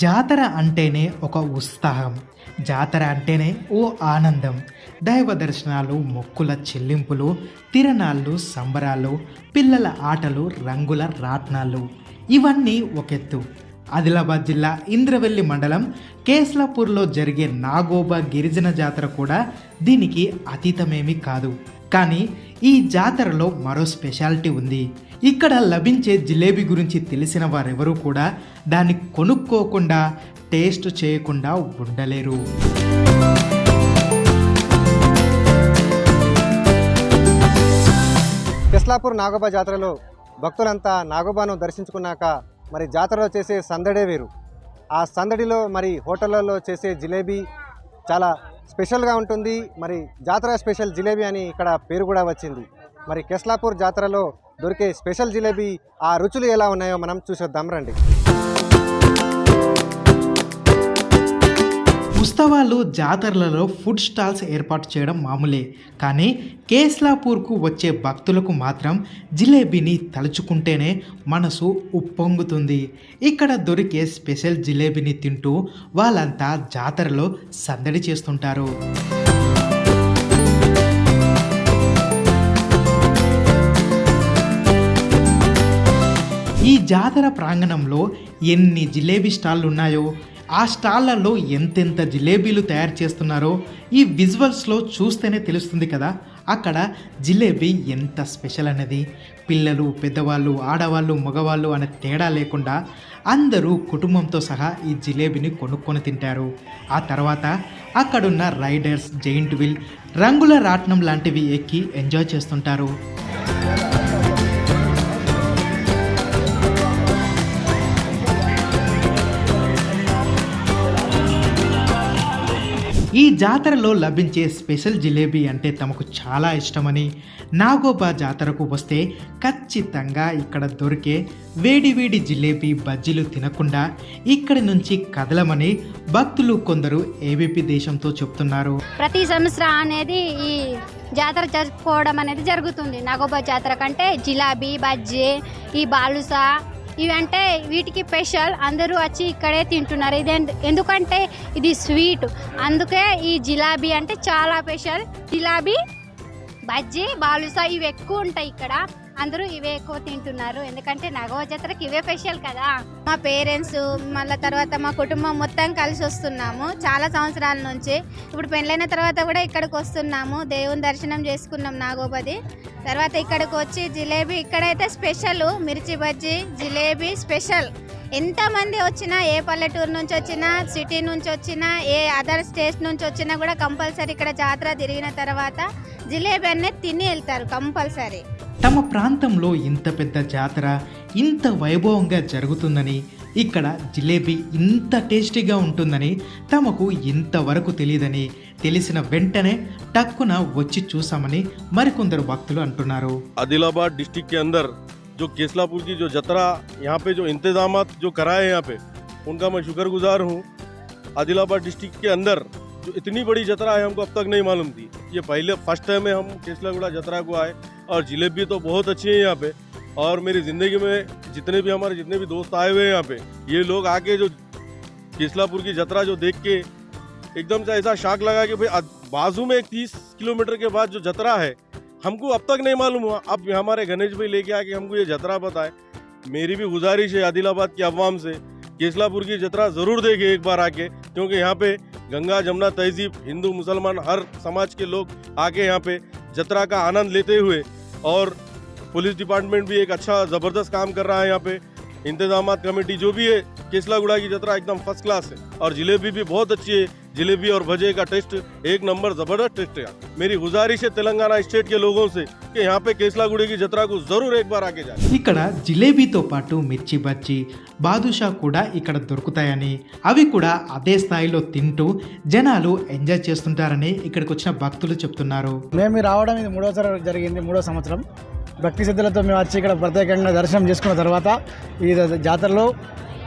జాతర అంటేనే ఒక ఉత్సాహం. జాతర అంటేనే ఓ ఆనందం. దైవ దర్శనాలు మొక్కుల చెల్లింపులు తిరణాళ్ళు సంబరాలు పిల్లల ఆటలు రంగుల రాట్నాలు. ఇవన్నీ ఒకెత్తు. ఆదిలాబాద్ జిల్లా ఇంద్రవెల్లి మండలం కేస్లాపూర్లో జరిగే నాగోబా గిరిజన జాతర కూడా దీనికి అతీతమేమీ కాదు. కానీ ఈ జాతరలో మరో స్పెషాలిటీ ఉంది. ఇక్కడ లభించే జిలేబీ గురించి తెలిసిన వారెవరూ కూడా దాన్ని కొనుక్కోకుండా టేస్ట్ చేయకుండా ఉండలేరు. కిస్లాపూర్ నాగోబా జాతరలో భక్తులంతా నాగోబాను దర్శించుకున్నాక మరి జాతరలో చేసే సందడే వేరు. ఆ సందడిలో మరి హోటళ్ళలో చేసే జిలేబీ చాలా స్పెషల్గా ఉంటుంది. మరి జాతర స్పెషల్ జిలేబీ అని ఇక్కడ పేరు కూడా వచ్చింది. మరి కెస్లాపూర్ జాతరలో దొరికే స్పెషల్ జిలేబీ ఆ రుచులు ఎలా ఉన్నాయో మనం చూసొద్దాం రండి. ఉత్సవాలు జాతరలలో ఫుడ్ స్టాల్స్ ఏర్పాటు చేయడం మామూలే. కానీ కేస్లాపూర్కు వచ్చే భక్తులకు మాత్రం జిలేబీని తలుచుకుంటేనే మనసు ఉప్పొంగుతుంది. ఇక్కడ దొరికే స్పెషల్ జిలేబీని తింటూ వాళ్ళంతా జాతరలో సందడి చేస్తుంటారు. ఈ జాతర ప్రాంగణంలో ఎన్ని జిలేబీ స్టాళ్ళు ఉన్నాయో ఆ స్టాళ్ళలో ఎంతెంత జిలేబీలు తయారు చేస్తున్నారో ఈ విజువల్స్లో చూస్తేనే తెలుస్తుంది కదా. అక్కడ జిలేబీ ఎంత స్పెషల్ అనేది పిల్లలు పెద్దవాళ్ళు ఆడవాళ్ళు మగవాళ్ళు అనే తేడా లేకుండా అందరూ కుటుంబంతో సహా ఈ జిలేబీని కొనుక్కొని తింటారు. ఆ తర్వాత అక్కడున్న రైడర్స్ జెయింట్ వీల్ రంగుల రాట్నం లాంటివి ఎక్కి ఎంజాయ్ చేస్తుంటారు. ఈ జాతరలో లభించే స్పెషల్ జిలేబీ అంటే తమకు చాలా ఇష్టమని నాగోబా జాతరకు వస్తే ఖచ్చితంగా ఇక్కడ దొరికే వేడి వేడి జిలేబీ బజ్జీలు తినకుండా ఇక్కడి నుంచి కదలమని భక్తులు కొందరు ఏబీపీ దేశంతో చెప్తున్నారు. ప్రతి సంవత్సరం అనేది ఈ జాతర జరుపుకోవడం అనేది జరుగుతుంది. నాగోబా జాతర కంటే జిలాబీ బజ్జీ ఈ బాలుసా ఇవంటే వీటికి స్పెషల్. అందరూ వచ్చి ఇక్కడే తింటున్నారు. ఇది ఎందుకంటే ఇది స్వీట్. అందుకే ఈ జిలాబీ అంటే చాలా స్పెషల్. జిలాబీ బజ్జీ బాలుసా ఇవి ఎక్కువ ఉంటాయి ఇక్కడ. అందరూ ఇవే ఎక్కువ తింటున్నారు. ఎందుకంటే నగవ జాతరకి ఇవే స్పెషల్ కదా. మా పేరెంట్స్ మళ్ళీ తర్వాత మా కుటుంబం మొత్తం కలిసి వస్తున్నాము. చాలా సంవత్సరాల నుంచి. ఇప్పుడు పెళ్ళైన తర్వాత కూడా ఇక్కడికి వస్తున్నాము. దేవుని దర్శనం చేసుకున్నాం నాగోపది తర్వాత ఇక్కడికి వచ్చి జిలేబీ ఇక్కడైతే స్పెషల్. మిర్చి బజ్జీ జిలేబీ స్పెషల్. ఎంతమంది వచ్చినా ఏ పల్లెటూరు నుంచి వచ్చినా సిటీ నుంచి వచ్చినా ఏ అదర్ స్టేట్స్ నుంచి వచ్చినా కూడా కంపల్సరీ ఇక్కడ జాతర తిరిగిన తర్వాత జిలేబీ అనేది తిని వెళ్తారు కంపల్సరీ. తమ ప్రాంతంలో ఇంత పెద్ద జాతర ఇంత వైభవంగా జరుగుతుందని ఇక్కడ జిలేబీ ఇంత టేస్టీగా ఉంటుందని తమకు ఇంతవరకు తెలియదని తెలిసిన వెంటనే టక్కున వచ్చి చూసామని మరికొందరు భక్తులు అంటున్నారు. ఆదిలాబాద్ డిస్టిక్ అందరు जो केसलापुर की जो जतरा, यहाँ पे जो इंतज़ाम जो कराए हैं यहाँ पे, उनका मैं शुक्रगुजार हूँ। आदिलाबाद डिस्ट्रिक्ट के अंदर जो इतनी बड़ी जतरा है, हमको अब तक नहीं मालूम थी। ये पहले, फ़र्स्ट टाइम है हम केसलागुड़ा जतरा को आए, और जिलेबी तो बहुत अच्छी है यहाँ पे, और मेरी ज़िंदगी में जितने भी हमारे जितने भी दोस्त आए हुए हैं यहाँ पे, ये लोग आके जो केसलापुर की जतरा जो देख के, एकदम से ऐसा शाक लगा कि भाई बाजू में एक तीस किलोमीटर के बाद जो जतरा है हमको अब तक नहीं मालूम हुआ। अब हमारे गणेश भाई लेके आके हमको ये जतरा बताए। मेरी भी गुजारिश है आदिलाबाद की अवाम से केसलापुर की जतरा ज़रूर देखे एक बार आके, क्योंकि यहाँ पे गंगा, जमुना, तहजीब, हिंदू, मुसलमान, हर समाज के लोग आके यहाँ पे जतरा का आनंद लेते हुए और पुलिस डिपार्टमेंट भी एक अच्छा ज़बरदस्त काम कर रहा है यहाँ पे। इंतज़ाम कमेटी जो भी है, केसलागुड़ा की जतरा एकदम फ़र्स्ट क्लास है। और जलेबी भी बहुत अच्छी है। जलेबी और भजे का टेस्ट एक नंबर जबरदस्त टेस्ट है मेरी गुजारिश है तेलंगाना स्टेट के लोगों से कि यहाँ पे केसलागुड़े की जतरा को जरूर एक बार आके जाए ఇక్కడ జిలేబీతో పాటు మిర్చి బజ్జీ బాదుషా కూడా ఇక్కడ దొరుకుతాయని అవి కూడా అదే స్థాయిలో తింటూ జనాలు ఎంజాయ్ చేస్తుంటారని ఇక్కడికి వచ్చిన భక్తులు చెప్తున్నారు మేము రావడం ఇది మూడోసారి జరిగింది మూడో సంవత్సరం భక్తి శ్రద్ధలతో మేము వచ్చి ఇక్కడ ప్రత్యేకంగా దర్శనం చేసుకున్న తర్వాత ఈ జాతరలో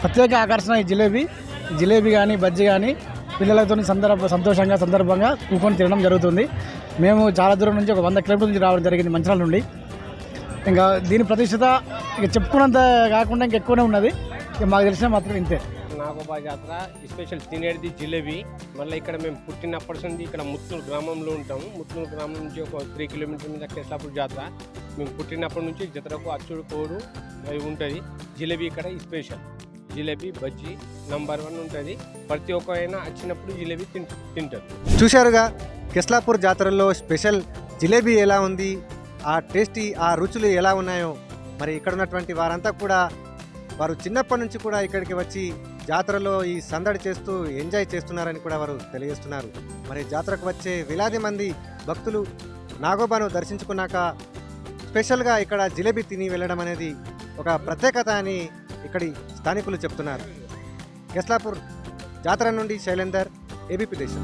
ప్రత్యేక ఆకర్షణ ఈ జిలేబీ ఈ జిలేబీ కానీ బజ్జీ కానీ పిల్లలతో సందర్భ సంతోషంగా సందర్భంగా కూకొని తినడం జరుగుతుంది. మేము చాలా దూరం నుంచి ఒక వంద కిలోమీటర్ నుంచి రావడం జరిగింది మంచిరాల నుండి. ఇంకా దీని ప్రతిష్టత ఇక చెప్పుకున్నంత కాకుండా ఇంకెక్కువనే ఉన్నది. ఇక మాకు తెలిసిన మాత్రం ఇంతే. నాగోబా జాతర స్పెషల్ తినేది జిలేబీ. మళ్ళీ ఇక్కడ మేము పుట్టినప్పటి నుంచి ఇక్కడ ముత్తూరు గ్రామంలో ఉంటాము. ముత్తూరు గ్రామం నుంచి ఒక త్రీ కిలోమీటర్ మీద కేసాపూర్ జాతర. మేము పుట్టినప్పటి నుంచి జతరకు అచ్చుడు కోడు అవి ఉంటుంది. జిలేబీ ఇక్కడ special jalebi bajji number one ఉంటుంది. ప్రతి ఒక్క అయినా వచ్చినప్పుడు జిలేబీ తింటు తింటారు. చూశారుగా కిస్లాపూర్ జాతరలో స్పెషల్ జిలేబీ ఎలా ఉంది ఆ టేస్టీ ఆ రుచులు ఎలా ఉన్నాయో. మరి ఇక్కడ ఉన్నటువంటి వారంతా కూడా వారు చిన్నప్పటి నుంచి కూడా ఇక్కడికి వచ్చి జాతరలో ఈ సందడి చేస్తూ ఎంజాయ్ చేస్తున్నారని కూడా వారు తెలియజేస్తున్నారు. మరి జాతరకు వచ్చే వేలాది మంది భక్తులు నాగోబాను దర్శించుకున్నాక స్పెషల్గా ఇక్కడ జిలేబీ తిని వెళ్ళడం అనేది ఒక ప్రత్యేకత అని ఇక్కడి స్థానికులు చెప్తున్నారు. కెస్లాపూర్ జాతర నుండి శైలేందర్ ఏబీపీ దేశం.